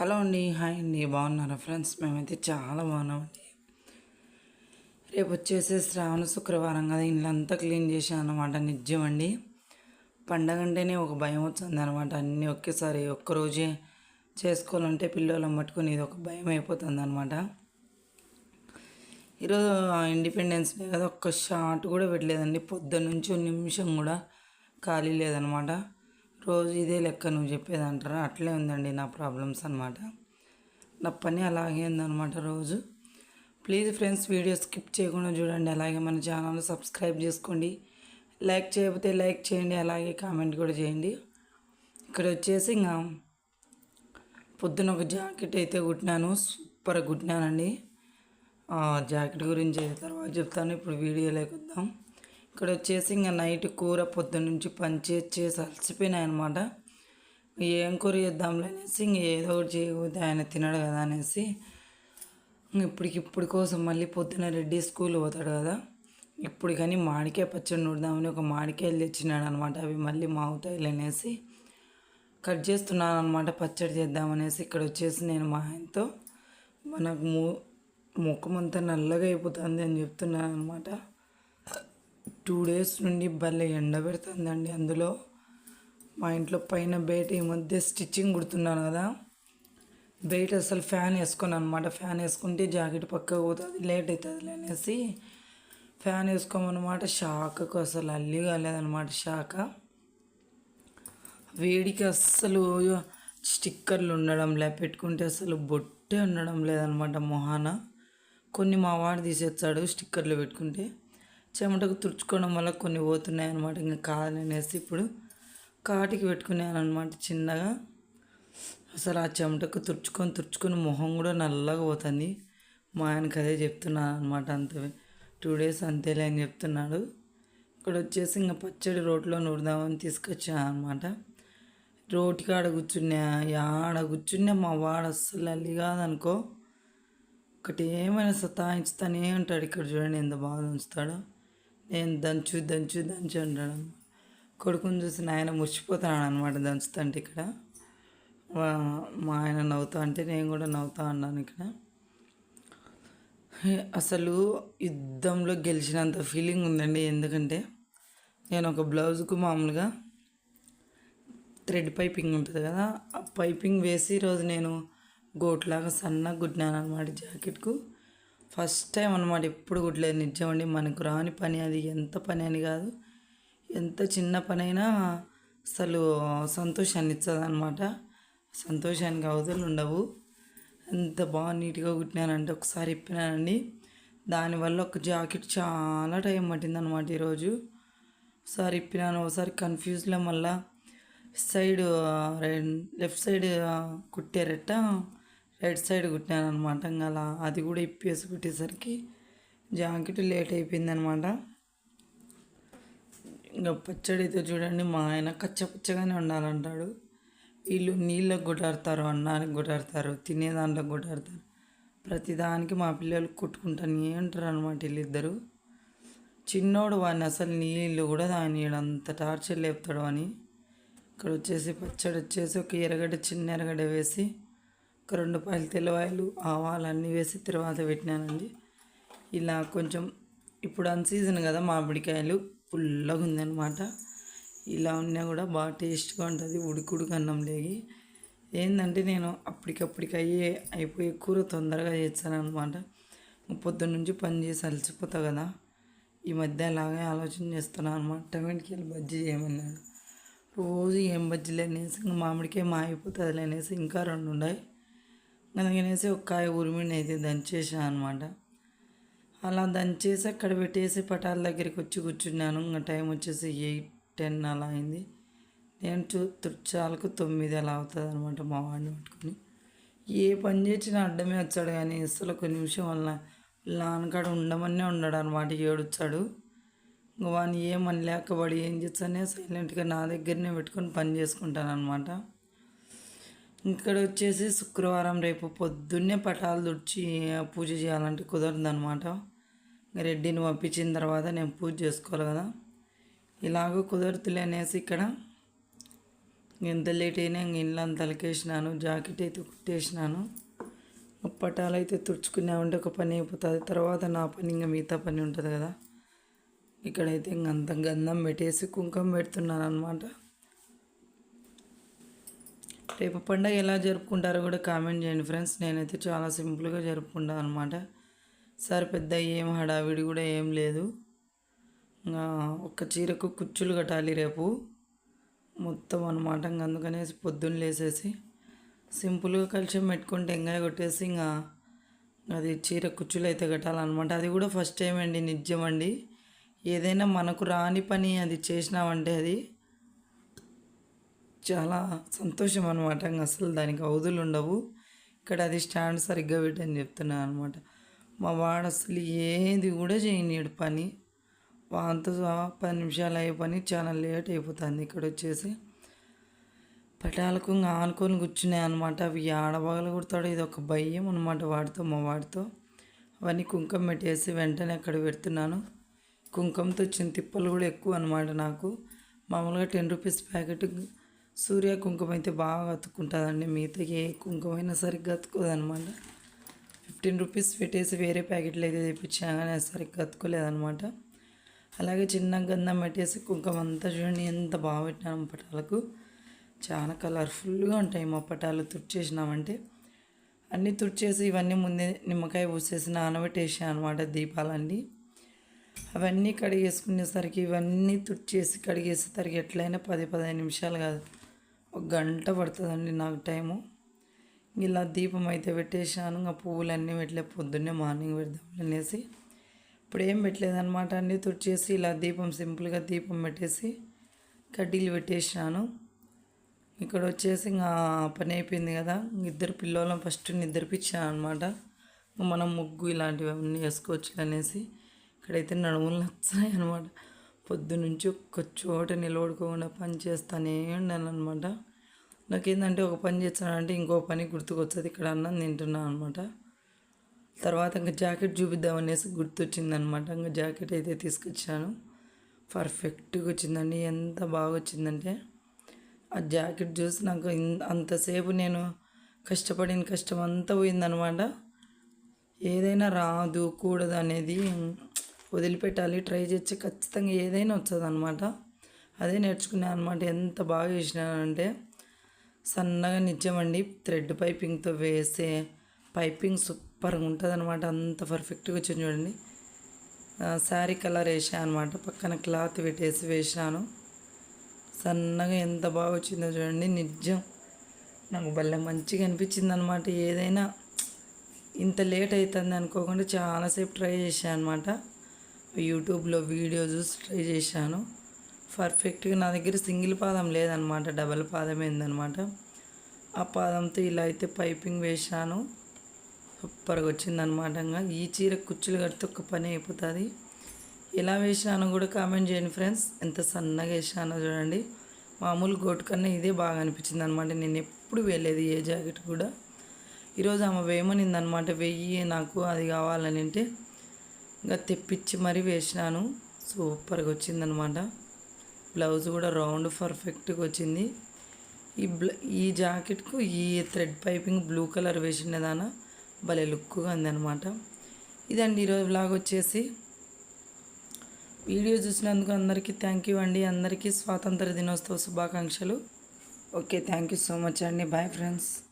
Hello అండి hi అండి బాగున్నారా ఫ్రెండ్స్? మేమైతే చాలా బాగున్నామండి రేపు వచ్చేసి శ్రావణ శుక్రవారం కదా ఇల్లంతా క్లీన్ చేశాను అనమాట నిజం అండి. పండగ అంటేనే ఒక భయం వచ్చింది అనమాట అన్నీ ఒకేసారి ఒక్కరోజే చేసుకోవాలంటే పిల్లలు పట్టుకొని ఇది ఒక భయం అయిపోతుంది అనమాట ఈరోజు ఇండిపెండెన్స్ డే కదా ఒక్క షాట్ కూడా పెట్టలేదండి. పొద్దున్న నుంచి ఒక నిమిషం కూడా ఖాళీ లేదనమాట రోజు ఇదే లెక్క నువ్వు చెప్పేది అంటారా అట్లే ఉందండి నా ప్రాబ్లమ్స్ అనమాట నా పని అలాగే ఉందన్నమాట రోజు. ప్లీజ్ ఫ్రెండ్స్ వీడియో స్కిప్ చేయకుండా చూడండి. అలాగే మన ఛానల్ సబ్స్క్రైబ్ చేసుకోండి. లైక్ చేయకపోతే లైక్ చేయండి. అలాగే కామెంట్ కూడా చేయండి. ఇక్కడ వచ్చేసి ఇంకా పొద్దున ఒక జాకెట్ అయితే కుట్టినాను. సూపర్ కుట్టినానండి. జాకెట్ గురించి అయితే తర్వాత చెప్తాను. ఇప్పుడు వీడియోలోకి వద్దాం ఇక్కడ వచ్చేసి ఇంకా నైట్ కూర పొద్దున్న నుంచి పనిచేసి చేసి అలసిపోయినాయి అనమాట ఏం కూర చేద్దాంలే అనేసి ఇంక ఏదో ఒకటి చేయకపోతే ఆయన తినడు కదా అనేసి ఇప్పటికి ఇప్పటికిప్పుడు కోసం మళ్ళీ పొద్దున రెడ్డి స్కూల్ పోతాడు కదా. ఇప్పుడు కానీ మామిడికాయ పచ్చడి నూడదామని ఒక మామిడికాయలు తెచ్చినాడు అనమాట అవి మళ్ళీ మావుతాయిలు అనేసి కట్ చేస్తున్నాను అనమాట పచ్చడి చేద్దామనేసి ఇక్కడ వచ్చేసి నేను మా ఆయనతో. మనకు ము ముఖం అంతా నల్లగా అయిపోతుంది అని చెప్తున్నాను అనమాట టూ డేస్ నుండి భలే ఎండ పెడుతుందండి అందులో. మా ఇంట్లో పైన బయట ఈ మధ్య స్టిచ్చింగ్ కుడుతున్నాను కదా. బయట అసలు ఫ్యాన్ వేసుకొని అనమాట ఫ్యాన్ వేసుకుంటే జాకెట్ పక్క పోతుంది లేట్ అవుతుంది అనేసి ఫ్యాన్ వేసుకోమన్నమాట. షాక్కు అసలు అల్లి కాలేదన్నమాట షాక. వేడికి అస్సలు స్టిక్కర్లు ఉండడం లే పెట్టుకుంటే అసలు బొట్టే ఉండడం లేదనమాట మొహాన. కొన్ని మా వాడు తీసేస్తాడు స్టిక్కర్లు పెట్టుకుంటే. చెమటకు తుడుచుకోవడం వల్ల కొన్ని పోతున్నాయి అనమాట ఇంకా కాదనేసి ఇప్పుడు కాటికి పెట్టుకున్నాను అనమాట చిన్నగా. అసలు ఆ చెమటకు తుడుచుకొని తుడుచుకొని మొహం కూడా నల్లగా పోతుంది. మా ఆయనకి అదే చెప్తున్నాను అనమాట అంత. టూ డేస్ అంతేలే అని చెప్తున్నాడు. ఇక్కడ వచ్చేసి ఇంకా పచ్చడి రోడ్లో నూరుదామని తీసుకొచ్చాను అనమాట రోటికి కాడ కూర్చున్నా ఆడ కూర్చున్నా మా వాడు అస్సలు అల్లి కాదనుకో. ఒకటి ఏమైనా సతాయించుతానే ఉంటాడు ఇక్కడ చూడండి ఎంత బాగా ఉంచుతాడో. నేను దంచు దంచు దంచు అంటాడు కొడుకుని చూసి నాయన మురిచిపోతాను అనమాట దంచుతుంటే ఇక్కడ. వా- మా ఆయన నవ్వుతా అంటే నేను కూడా నవ్వుతా అన్నాను ఇక్కడ. అసలు యుద్ధంలో గెలిచినంత ఫీలింగ్ ఉందండి. ఎందుకంటే నేను ఒక బ్లౌజ్కు మామూలుగా థ్రెడ్ పైపింగ్ ఉంటుంది కదా. ఆ పైపింగ్ వేసి ఈరోజు నేను గోట్లాగా సన్నగా గుడ్డాను అనమాట జాకెట్కు. ఫస్ట్ టైం అనమాట ఎప్పుడు కుట్టలేదు నిజం అండి. మనకు రాని పని అది ఎంత పని అని కాదు. ఎంత చిన్న పని అయినా అసలు సంతోషాన్ని ఇస్తుంది అనమాట సంతోషానికి అవతలు ఉండవు. ఎంత బాగా నీట్గా కుట్టినానంటే ఒకసారి ఇప్పినానండి దానివల్ల ఒక జాకెట్ చాలా టైం పట్టింది అనమాట ఈరోజు. ఒకసారి ఇప్పినాను ఒకసారి కన్ఫ్యూజ్లో మళ్ళా సైడ్ లెఫ్ట్ సైడ్ కుట్టారట. రైట్ సైడ్ కుట్టినాను అనమాట ఇంకా అలా అది కూడా ఇప్పేసి కుట్టేసరికి జాకెట్ లేట్ అయిపోయింది అనమాట ఇంకా పచ్చడి అయితే చూడండి మా ఆయన కచ్చపచ్చగానే ఉండాలంటాడు వీళ్ళు నీళ్ళకు కొట్టాడతారు అన్నానికి కొట్టాడతారు తినే దాంట్లో ప్రతిదానికి మా పిల్లలు కొట్టుకుంటానే ఉంటారు అనమాట వీళ్ళిద్దరు. చిన్నోడు వాడిని అసలు నీళ్ళు కూడా దాని అంత టార్చర్ లేపుతాడు అని ఇక్కడ వచ్చేసి పచ్చడి వచ్చేసి ఒక ఎరగడ్డ చిన్న ఎరగడ్డ వేసి ఒక రెండు పాయలు తెల్లవాయలు ఆవాలు అన్నీ వేసి తర్వాత పెట్టినానండి. ఇలా కొంచెం ఇప్పుడు అన్సీజన్ కదా మామిడికాయలు పుల్లగా ఉందన్నమాట. ఇలా ఉన్నా కూడా బాగా టేస్ట్గా ఉంటుంది ఉడుకుడుకు అన్నం లేగి. ఏంటంటే నేను అప్పటికప్పటికి అయ్యే అయిపోయే కూర తొందరగా చేస్తాను అనమాట పొద్దున్న నుంచి పని చేసి అలసిపోతా కదా. ఈ మధ్య అలాగే ఆలోచన చేస్తున్నాను అనమాట టమాటికాయలు బజ్జీ చేయమన్నాడు. రోజు ఏం బజ్జీలు అనేసి ఇంకా మామిడికాయ మాగిపోతుంది అనేసి ఇంకా రెండు ఉన్నాయి. అందుకనేసి ఒక కాయ ఉరిమిని అయితే దంచేసాను అనమాట అలా దంచేసి అక్కడ పెట్టేసి పటాల దగ్గరికి వచ్చి కూర్చున్నాను. ఇంకా టైం వచ్చేసి ఎయిట్ టెన్ అలా అయింది. నేను చూ తుర్చాలకు తొమ్మిది అలా అవుతుంది అనమాట మా వాడిని పట్టుకుని. ఏ పని చేసినా అడ్డమే వచ్చాడు కానీ అసలు ఒక నిమిషం వల్ల నాన్నకాడ ఉండమనే ఉండడు అనమాట ఏడుచ్చాడు ఇంకా వాడిని ఏమని లేకబడి ఏం చేస్తానే సైలెంట్గా నా దగ్గరనే పెట్టుకొని పని చేసుకుంటాను అనమాట ఇక్కడ వచ్చేసి శుక్రవారం రేపు పొద్దున్నే పటాలు తుడిచి పూజ చేయాలంటే కుదరదు అనమాట రెడ్డిని పంపించిన తర్వాత నేను పూజ చేసుకోవాలి కదా. ఇలాగ కుదరతులే అనేసి ఇక్కడ ఎంత లేట్ అయినా ఇంట్లో ఇల్లు అంత అలకేసినాను జాకెట్ అయితే కుట్టేసినాను. పటాలు అయితే తుడుచుకున్నామంటే ఒక పని అయిపోతుంది. తర్వాత నా పని ఇంకా మిగతా పని ఉంటుంది కదా. ఇక్కడైతే ఇంకంత గంధం పెట్టేసి కుంకుమ పెడుతున్నాను అనమాట రేపు పండగ ఎలా జరుపుకుంటారో కూడా కామెంట్ చేయండి ఫ్రెండ్స్. నేనైతే చాలా సింపుల్గా జరుపుకుంటాను అనమాట సార్ పెద్ద ఏం హడావిడి కూడా ఏం లేదు. ఇంకా ఒక్క చీరకు కుచ్చులు కట్టాలి రేపు. మొత్తం అనమాట అందుకనేసి పొద్దున్న లేసేసి సింపుల్గా కలిసి పెట్టుకుంటే ఎంగాయ కొట్టేసి ఇంకా అది చీర కుచ్చులు అయితే కట్టాలన్నమాట. అది కూడా ఫస్ట్ టైం అండి నిజం అండి. ఏదైనా మనకు రాని పని అది చేసినామంటే అది చాలా సంతోషం అనమాట అసలు దానికి అవధులు ఉండవు. ఇక్కడ అది స్టాండ్ సరిగ్గా పెట్టని చెప్తున్నాను అనమాట మా వాడు అసలు ఏది కూడా చేయనీడు పని. వాంతో పది నిమిషాలు అయ్యే పని చాలా లేట్ అయిపోతుంది ఇక్కడ వచ్చేసి. పటాలకు ఆనుకొని కూర్చున్నాయి అనమాట అవి ఆడబాగలు కుడతాడు ఇది ఒక భయం అనమాట వాడితో మా వాడితో. అవన్నీ కుంకుమ పెట్టేసి వెంటనే అక్కడ పెడుతున్నాను. కుంకుమతో వచ్చిన తిప్పలు కూడా ఎక్కువ అనమాట నాకు. మామూలుగా టెన్ రూపీస్ ప్యాకెట్ సూర్య కుంకుమ అయితే బాగా అతుక్కుంటుందండి. మిగతా ఏ కుంకుమ అయినా సరిగ్గా అతుకోదనమాట ఫిఫ్టీన్ రూపీస్ పెట్టేసి వేరే ప్యాకెట్లు అయితే తెప్పించినా కానీ అది సరిగ్గా అతుకోలేదనమాట అలాగే చిన్న గంధం పెట్టేసి కుంకుమ అంతా చూడండి ఎంత బాగా పెట్టినాము పటాలకు. చాలా కలర్ఫుల్గా ఉంటాయి మా పటాలు తుడిచేసినామంటే. అన్నీ తుడిచేసి ఇవన్నీ ముందే నిమ్మకాయ పూసేసి నానబెట్టేసాను అనమాట దీపాలన్నీ. అవన్నీ కడిగేసుకునేసరికి ఇవన్నీ తుడిచేసి కడిగేసేసరికి ఎట్లయినా పది పదిహేను నిమిషాలు కాదు. ఒక గంట పడుతుందండి నాకు టైము. ఇలా దీపం అయితే పెట్టేసాను ఇంకా పువ్వులన్నీ పెట్టలే పొద్దున్నే మార్నింగ్ పెడదాం అనేసి. ఇప్పుడు ఏం పెట్టలేదనమాట అన్ని తుడిచేసి ఇలా దీపం సింపుల్గా దీపం పెట్టేసి కడ్డీలు పెట్టేసాను ఇక్కడ వచ్చేసి ఇంకా పని అయిపోయింది కదా ఇద్దరు పిల్లలను ఫస్ట్ నిద్రపించాను అనమాట మనం ముగ్గు ఇలాంటివి అన్నీ వేసుకోవచ్చు అనేసి. ఇక్కడైతే నడుములు నచ్చాయి అనమాట పొద్దునుంచి ఒక్క చోట నిలబడుకోకుండా పని చేస్తానే ఉన్నాను అనమాట నాకేంటంటే ఒక పని చేస్తానంటే ఇంకో పని గుర్తుకొచ్చేది ఇక్కడ అన్నం తింటున్నాను అనమాట తర్వాత ఇంకా జాకెట్ చూపిద్దామనేసి గుర్తొచ్చిందనమాట ఇంకా జాకెట్ అయితే తీసుకొచ్చాను. పర్ఫెక్ట్గా వచ్చిందండి. ఎంత బాగా వచ్చిందంటే ఆ జాకెట్ చూసి నాకు అంతసేపు నేను కష్టపడిన కష్టం అంతా పోయిందనమాట ఏదైనా రాదు కూడదు అనేది వదిలిపెట్టాలి ట్రై చేసి ఖచ్చితంగా ఏదైనా వస్తుంది అనమాట అదే నేర్చుకున్నాను అనమాట ఎంత బాగా చేసినానంటే సన్నగా నిజమండి థ్రెడ్ పైపింగ్తో వేసే పైపింగ్ సూపర్గా ఉంటుంది అనమాట అంత పర్ఫెక్ట్గా వచ్చింది చూడండి. శారీ కలర్ వేసాను అనమాట పక్కన క్లాత్ పెట్టేసి వేసాను సన్నగా ఎంత బాగా వచ్చిందో చూడండి నిజం. నాకు భలే మంచిగా అనిపించింది అనమాట ఏదైనా ఇంత లేట్ అవుతుంది అనుకోకుండా చాలాసేపు ట్రై చేశాను అనమాట యూట్యూబ్లో వీడియో చూసి ట్రై చేశాను. పర్ఫెక్ట్గా నా దగ్గర సింగిల్ పాదం లేదనమాట డబల్ పాదం ఏందనమాట ఆ పాదంతో ఇలా అయితే పైపింగ్ వేసాను సూపర్గా వచ్చిందనమాట ఈ చీర కుచ్చులు కడితే ఒక పని అయిపోతుంది. ఎలా వేసానో కూడా కామెంట్ చేయండి ఫ్రెండ్స్. ఎంత సన్నగా వేసానో చూడండి. మామూలు గోటు కన్నా ఇదే బాగా అనిపించింది అనమాట. నేను ఎప్పుడు వేయలేదు ఏ జాకెట్ కూడా. ఈరోజు ఆమె వేయమనిందనమాట. వెయ్యి నాకు అది కావాలని అంటే ఇంకా తెప్పించి మరీ వేసినాను. సూపర్గా వచ్చిందనమాట బ్లౌజ్ కూడా రౌండ్ పర్ఫెక్ట్గా వచ్చింది. ఈ బ్ల ఈ జాకెట్కు ఈ థ్రెడ్ పైపింగ్ బ్లూ కలర్ వేసినదాన భలే లుక్గా ఉందన్నమాట. ఇదండి ఈరోజు బ్లాగ్ వచ్చేసి. వీడియో చూసినందుకు అందరికీ థ్యాంక్ యూ అండి. అందరికీ స్వాతంత్ర దినోత్సవ శుభాకాంక్షలు. Okay thank you so much అండి. Bye friends